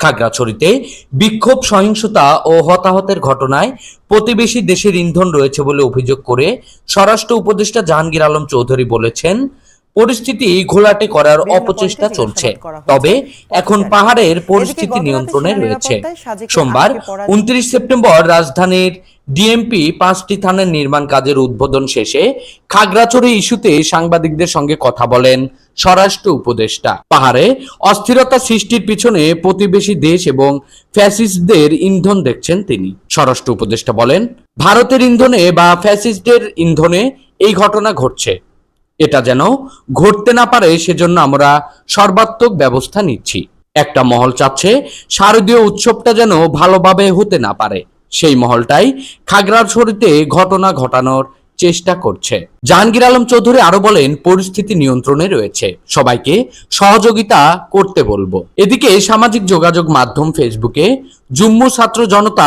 খাগড়াছড়িতে বিক্ষোভ, সহিংসতা ও হতাহতের ঘটনায় প্রতিবেশী দেশের ইন্ধন রয়েছে বলে অভিযোগ করে স্বরাষ্ট্র উপদেষ্টা জাহাঙ্গীর আলম চৌধুরী বলেছেন পরিস্থিতি ঘোলাটে করার অপচেষ্টা চলছে। তবে এখন পাহাড়ের পরিস্থিতি নিয়ন্ত্রণে রয়েছে। সোমবার উনত্রিশ সেপ্টেম্বর রাজধানীর ডিএমপি পাঁচটি থানার নির্মাণ কাজের উদ্বোধন শেষে খাগড়াছড়ি ইস্যুতে সাংবাদিকদের সঙ্গে কথা বলেন স্বরাষ্ট্র উপদেষ্টা। পাহাড়ে অস্থিরতা সৃষ্টির পিছনে প্রতিবেশী দেশ এবং ফ্যাসিস্টদের ইন্ধন দেখছেন তিনি। স্বরাষ্ট্র উপদেষ্টা বলেন ভারতের ইন্ধনে বা ফ্যাসিস্টদের ইন্ধনে এই ঘটনা ঘটছে। এটা যেন ঘটতে না পারে, সেজন্য আমরা সর্বাত্মক ব্যবস্থা নিচ্ছি। একটা মহল চাচ্ছে শারদীয় উৎসবটা যেন ভালোভাবে হতে না পারে। সেই মহলটাই খাগড়াছড়িতে ঘটনা ঘটানোর চেষ্টা করছে। জাহাঙ্গীর আলম চৌধুরী আরও বলেন, পরিস্থিতি নিয়ন্ত্রণে রয়েছে। সবাইকে সহযোগিতা করতে বলব। এদিকে সামাজিক যোগাযোগ মাধ্যম ফেসবুকে জুম্মু ছাত্র জনতা